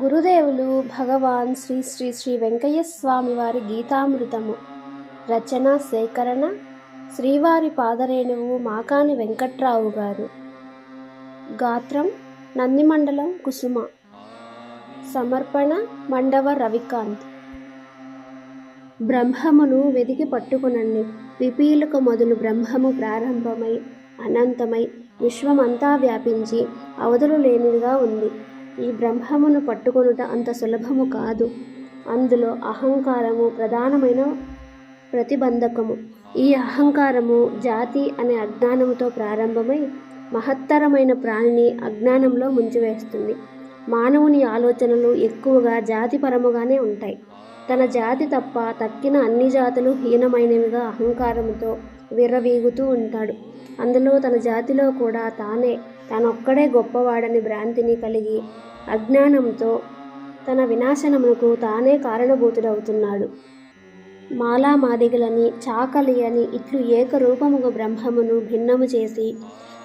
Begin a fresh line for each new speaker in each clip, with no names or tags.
గురుదేవులు భగవాన్ శ్రీ శ్రీ శ్రీ వెంకయ్య స్వామి వారి గీతామృతము. రచన సేకరణ శ్రీవారి పాదరేణువు మాకాని వెంకట్రావు గారు. గాత్రం నందిమండలం కుసుమ. సమర్పణ మండవ రవికాంత్. బ్రహ్మమును వెదికి పట్టుకునండి. విపీలకు మొదలు బ్రహ్మము ప్రారంభమై అనంతమై విశ్వమంతా వ్యాపించి అవధులు లేనిదిగా ఉంది. ఈ బ్రహ్మమును పట్టుకొనుట అంత సులభము కాదు. అందులో అహంకారము ప్రధానమైన ప్రతిబంధకము. ఈ అహంకారము జాతి అనే అజ్ఞానముతో ప్రారంభమై మహత్తరమైన ప్రాణిని అజ్ఞానంలో ముంచివేస్తుంది. మానవుని ఆలోచనలు ఎక్కువగా జాతిపరముగానే ఉంటాయి. తన జాతి తప్ప తక్కిన అన్ని జాతులు హీనమైనవిగా అహంకారముతో విర్రవీగుతూ ఉంటాడు. అందులో తన జాతిలో కూడా తానే తానొక్కడే గొప్పవాడని భ్రాంతిని కలిగి అజ్ఞానంతో తన వినాశనమునకు తానే కారణభూతుడవుతున్నాడు. మాలామాదిగలని చాకలి అని ఇట్లు ఏకరూపముగా బ్రహ్మమును భిన్నము చేసి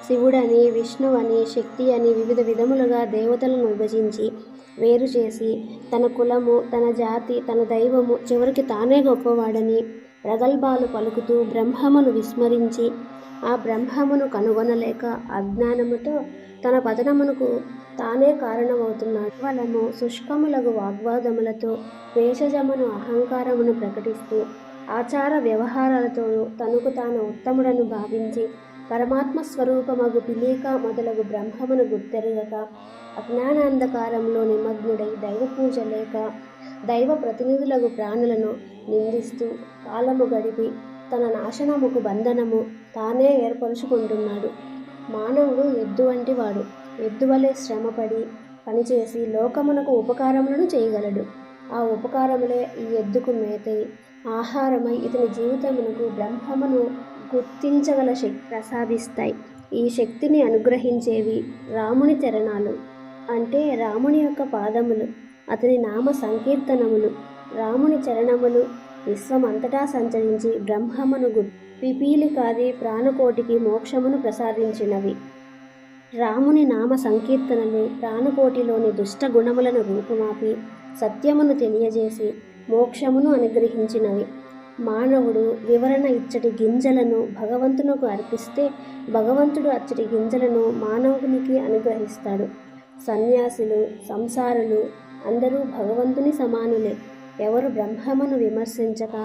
శివుడని విష్ణువని శక్తి అని వివిధ విధములుగా దేవతలను విభజించి వేరు చేసి తన కులము తన జాతి తన దైవము చివరికి తానే గొప్పవాడని ప్రగల్భాలు పలుకుతూ బ్రహ్మమును విస్మరించి ఆ బ్రహ్మమును కనుగొనలేక అజ్ఞానముతో తన పతనమునకు తానే కారణమవుతున్నాడు. వలము శుష్కములగు వాగ్వాదములతో వేషజమును అహంకారమును ప్రకటిస్తూ ఆచార వ్యవహారాలతో తనకు తాను ఉత్తముడను భావించి పరమాత్మ స్వరూపమగు పిలీక మొదలగు బ్రహ్మమును గుర్తెరగక అజ్ఞానాంధకారంలో నిమగ్నుడై దైవ పూజ లేక దైవ ప్రతినిధులకు ప్రాణులను నిందిస్తూ కాలము గడిపి తన నాశనముకు బంధనము తానే ఏర్పరుచుకుంటున్నాడు. మానవుడు ఎద్దు వంటి వాడు ఎద్దు వలె శ్రమపడి పనిచేసి లోకమునకు ఉపకారములను చేయగలడు. ఆ ఉపకారములే ఈ ఎద్దుకు మేతై ఆహారమై ఇతని జీవితమునకు బ్రహ్మమును గుర్తించగల శక్తి ప్రసాదిస్తాయి. ఈ శక్తిని అనుగ్రహించేవి రాముని చరణాలు. అంటే రాముని యొక్క పాదములు అతని నామ సంకీర్తనములు రాముని చరణములు విశ్వమంతటా సంచరించి బ్రహ్మమును పిపీలికాది ప్రాణకోటికి మోక్షమును ప్రసాదించినవి. రాముని నామ సంకీర్తనలు ప్రాణకోటిలోని దుష్ట గుణములను రూపుమాపి సత్యమును తెలియజేసి మోక్షమును అనుగ్రహించినవి. మానవుడు వివరణ ఇచ్చటి గింజలను భగవంతునకు అర్పిస్తే భగవంతుడు అచ్చటి గింజలను మానవునికి అనుగ్రహిస్తాడు. సన్యాసులు సంసారులు అందరూ భగవంతుని సమానులే. ఎవరు బ్రహ్మమును విమర్శించక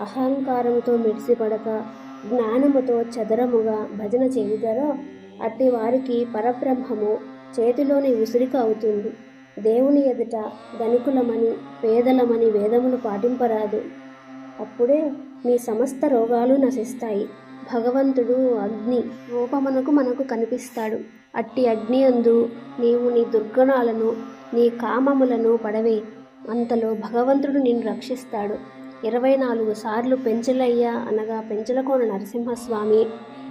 అహంకారముతో మిడిసిపడక జ్ఞానముతో చదరముగా భజన చేయుదరో అట్టి వారికి పరబ్రహ్మము చేతిలోని ఉసిరిక అవుతుంది. దేవుని ఎదుట ధనికులమని పేదలమని వేదములు పాటింపరాదు. అప్పుడే మీ సమస్త రోగాలు నశిస్తాయి. భగవంతుడు అగ్ని రూపమునకు మనకు కనిపిస్తాడు. అట్టి అగ్ని అందు నీవు నీ దుర్గుణాలను నీ కామములను పడవే అంతలో భగవంతుడు నిన్ను రక్షిస్తాడు. ఇరవై నాలుగు సార్లు పెంచలయ్యా అనగా పెంచలకోన నరసింహస్వామి.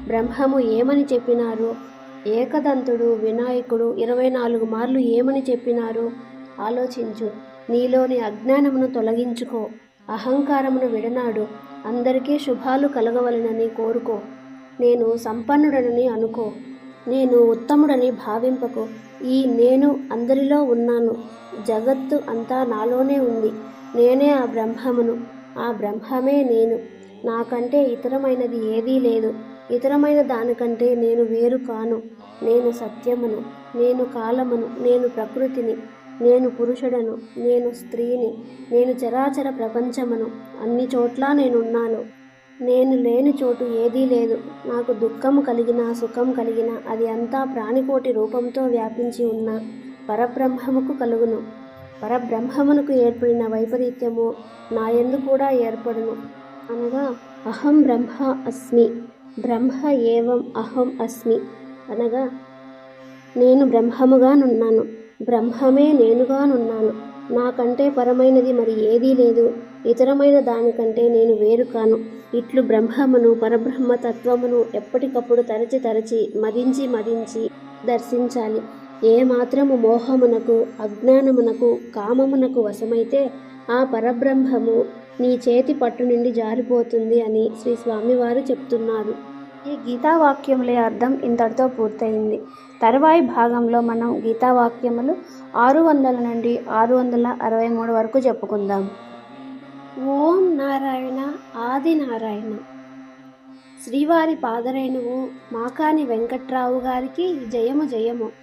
బ్రహ్మము ఏమని చెప్పినారు? ఏకదంతుడు వినాయకుడు ఇరవై నాలుగు మార్లు ఏమని చెప్పినారు? ఆలోచించు. నీలోని అజ్ఞానమును తొలగించుకో. అహంకారమును విడనాడు. అందరికీ శుభాలు కలగవలనని కోరుకో. నేను సంపన్నుడనని అనుకో. నేను ఉత్తముడని భావింపకు. ఈ నేను అందరిలో ఉన్నాను. జగత్తు అంతా నాలోనే ఉంది. నేనే ఆ బ్రహ్మమును. ఆ బ్రహ్మమే నేను. నాకంటే ఇతరమైనది ఏదీ లేదు. ఇతరమైన దానికంటే నేను వేరు కాను. నేను సత్యమును. నేను కాలమును. నేను ప్రకృతిని. నేను పురుషుడను. నేను స్త్రీని. నేను చరాచర ప్రపంచమును. అన్ని చోట్ల నేనున్నాను. నేను లేని చోటు ఏదీ లేదు. నాకు దుఃఖము కలిగిన సుఖం కలిగిన అది అంతా ప్రాణికోటి రూపంతో వ్యాపించి ఉన్న. పరబ్రహ్మముకు కలుగును. పరబ్రహ్మమునకు ఏర్పడిన వైపరీత్యము నా ఎందు కూడా ఏర్పడును. అనగా అహం బ్రహ్మ అస్మి బ్రహ్మ ఏవం అహం అస్మి. అనగా నేను బ్రహ్మముగానున్నాను బ్రహ్మమే నేనుగానున్నాను నాకంటే పరమైనది మరి ఏదీ లేదు. ఇతరమైన దానికంటే నేను వేరు కాను. ఇట్లు బ్రహ్మమును పరబ్రహ్మ తత్వమును ఎప్పటికప్పుడు తరచి తరచి మదించి మదించి దర్శించాలి. ఏ మాత్రము మోహమునకు అజ్ఞానమునకు కామమునకు వశమైతే ఆ పరబ్రహ్మము నీ చేతి పట్టు నుండి జారిపోతుంది అని శ్రీ స్వామివారు చెప్తున్నారు. ఈ గీతావాక్యముల అర్థం ఇంతటితో పూర్తయింది. తరువాయి భాగంలో మనం గీతావాక్యములు ఆరు వందల నుండి ఆరు వందల అరవై మూడు వరకు చెప్పుకుందాం. ఓం నారాయణ ఆది నారాయణ. శ్రీవారి పాదరేణువు మాకాని వెంకట్రావు గారికి జయము జయము.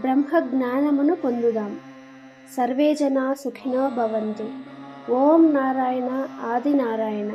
బ్రహ్మ జ్ఞానమును పొందుదాం. సర్వే జనా సుఖినో భవంతు. ఓం నారాయణ ఆది నారాయణ